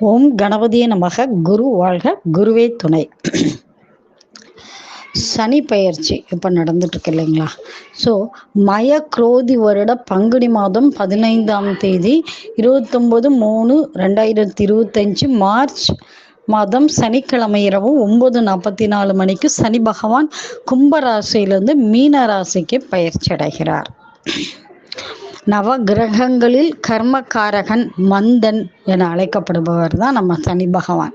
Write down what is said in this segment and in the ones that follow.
ஓம் கணபதியே நமக. குரு வாழ்க. குருவே துணை. சனி பயிற்சி இப்போ நடந்துட்டு இருக்கு இல்லைங்களா? ஸோ மய குரோதி வருட பங்குனி மாதம் பதினைந்தாம் தேதி இருபத்தொம்போது மூணு ரெண்டாயிரத்தி இருபத்தஞ்சு மார்ச் மாதம் சனிக்கிழமை இரவு ஒம்பது நாற்பத்தி நாலு மணிக்கு சனி பகவான் கும்பராசியிலிருந்து மீன ராசிக்கு பயிற்சி அடைகிறார். நவ கிரகங்களில் கர்மகாரகன் மந்தன் என அழைக்கப்படுபவர் தான் நம்ம சனி பகவான்.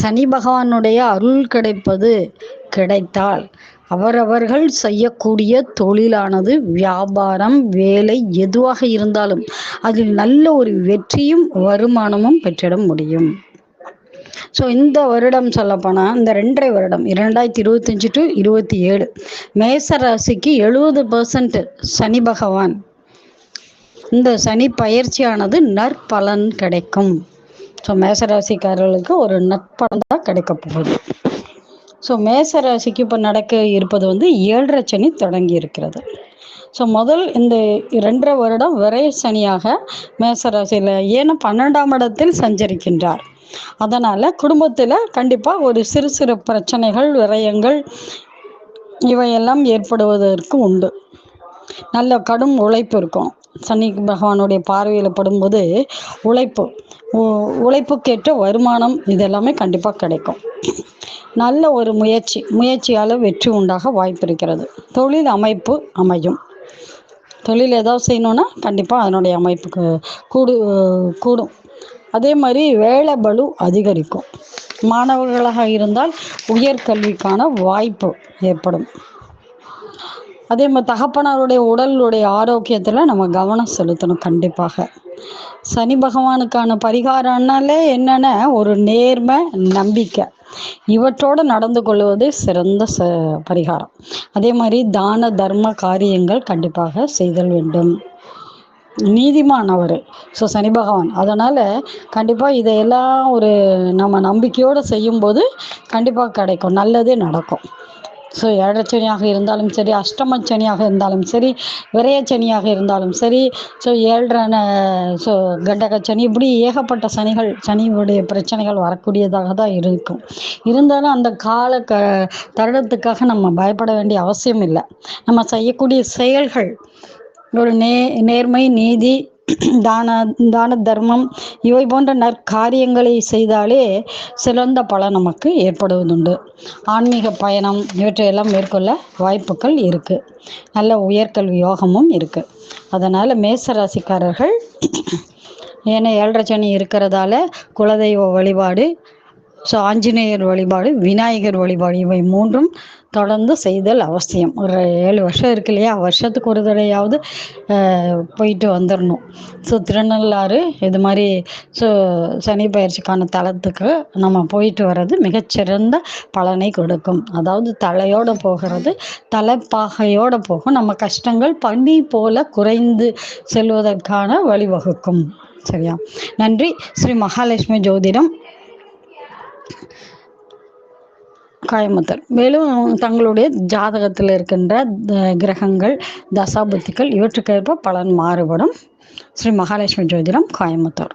சனி பகவானுடைய அருள் கிடைப்பது கிடைத்தால் அவரவர்கள் செய்யக்கூடிய தொழிலானது வியாபாரம் வேலை எதுவாக இருந்தாலும் அதில் நல்ல ஒரு வெற்றியும் வருமானமும் பெற்றிட முடியும். ஸோ இந்த வருடம் சொல்லப்போனால் இந்த ரெண்டரை வருடம் இரண்டாயிரத்தி இருபத்தஞ்சு டு இருபத்தி ஏழு மேச ராசிக்கு எழுபது பர்சன்ட் சனி பகவான் இந்த சனி பயிற்சியானது நற்பலன் கிடைக்கும். ஸோ மேசராசிக்காரர்களுக்கு ஒரு நற்பலன் தான் கிடைக்க போகுது. ஸோ மேசராசிக்கு இப்போ நடக்க இருப்பது வந்து ஏழரை சனி தொடங்கி இருக்கிறது. ஸோ முதல் இந்த ரெண்டரை வருடம் விரை சனியாக மேசராசியில் ஏன்னா பன்னெண்டாம் இடத்தில் சஞ்சரிக்கின்றார். அதனால் குடும்பத்தில் கண்டிப்பாக ஒரு சிறு சிறு பிரச்சனைகள் விரயங்கள் இவையெல்லாம் ஏற்படுவதற்கு உண்டு. நல்ல கடும் உழைப்பு இருக்கும். சனி பகவானுடைய பார்வையில் படும்போது உழைப்பு உழைப்புக்கேற்ற வருமானம் இதெல்லாமே கண்டிப்பாக கிடைக்கும். நல்ல ஒரு முயற்சி முயற்சியால் வெற்றி உண்டாக வாய்ப்பு இருக்கிறது. தொழில் அமைப்பு அமையும். தொழில் ஏதாவது செய்யணுன்னா கண்டிப்பாக அதனுடைய அமைப்புக்கு கூடு கூடும். அதே மாதிரி வேலை பலு அதிகரிக்கும். மாணவர்களாக இருந்தால் உயர்கல்விக்கான வாய்ப்பு ஏற்படும். அதே மாதிரி தகப்பனாருடைய உடலுடைய ஆரோக்கியத்தில் நம்ம கவனம் செலுத்தணும் கண்டிப்பாக. சனி பகவானுக்கான பரிகாரம்னாலே என்னென்ன? ஒரு நேர்மை நம்பிக்கை. இவற்றோடு நடந்து கொள்வது சிறந்த ச பரிகாரம். அதே மாதிரி தான தர்ம காரியங்கள் கண்டிப்பாக செய்தல் வேண்டும். நீதிமான் அவர் ஸோ சனி பகவான். அதனால் கண்டிப்பாக இதையெல்லாம் ஒரு நம்ம நம்பிக்கையோடு செய்யும்போது கண்டிப்பாக கிடைக்கும். நல்லதே நடக்கும். ஸோ ஏழரைச்சனியாக இருந்தாலும் சரி அஷ்டமச்சனியாக இருந்தாலும் சரி விரயச்சனியாக இருந்தாலும் சரி ஸோ ஏழரை ஸோ கண்டகச்சனி இப்படி ஏகப்பட்ட சனிகள் சனியுடைய பிரச்சனைகள் வரக்கூடியதாக தான் இருக்கும். இருந்தாலும் அந்த கால க தருணத்துக்காக நம்ம பயப்பட வேண்டிய அவசியம் இல்லை. நம்ம செய்யக்கூடிய செயல்கள் ஒரு நே நேர்மை நீதி தான தான தர்மம் இவை போன்ற நற்காரியங்களை செய்தாலே சிறந்த பலன் நமக்கு ஏற்படுவதுண்டு. ஆன்மீக பயணம் இவற்றையெல்லாம் மேற்கொள்ள வாய்ப்புகள் இருக்குது நல்ல உயர்கல்வி யோகமும் இருக்குது அதனால் மேசராசிக்காரர்கள் ஏன்னா ஏழரை சனி இருக்கிறதால குலதெய்வ வழிபாடு ஸோ ஆஞ்சநேயர் வழிபாடு விநாயகர் வழிபாடு இவை மூன்றும் தொடர்ந்து செய்தல் அவசியம். ஒரு ஏழு வருஷம் இருக்கு இல்லையா? வருஷத்துக்கு ஒரு தடையாவது போயிட்டு வந்துடணும் ஸோ திருநள்ளாறு இது மாதிரி ஸோ சனி பயிற்சிக்கான தளத்துக்கு நம்ம போயிட்டு வர்றது மிகச்சிறந்த பலனை கொடுக்கும். அதாவது தலையோடு போகிறது தலைப்பாகையோடு போகும். நம்ம கஷ்டங்கள் பனி போல குறைந்து செல்வதற்கான வழிவகுக்கும். சரியா? நன்றி. ஸ்ரீ மகாலட்சுமி ஜோதிடம் கோயம்புத்தூர் மேலும் தங்களுடைய ஜாதகத்தில் இருக்கின்ற கிரகங்கள் தசாபுத்திகள் இவற்றுக்கேற்ப பலன் மாறுபடும். ஸ்ரீ மகாலட்சுமி ஜோதிடம் கோயம்புத்தூர்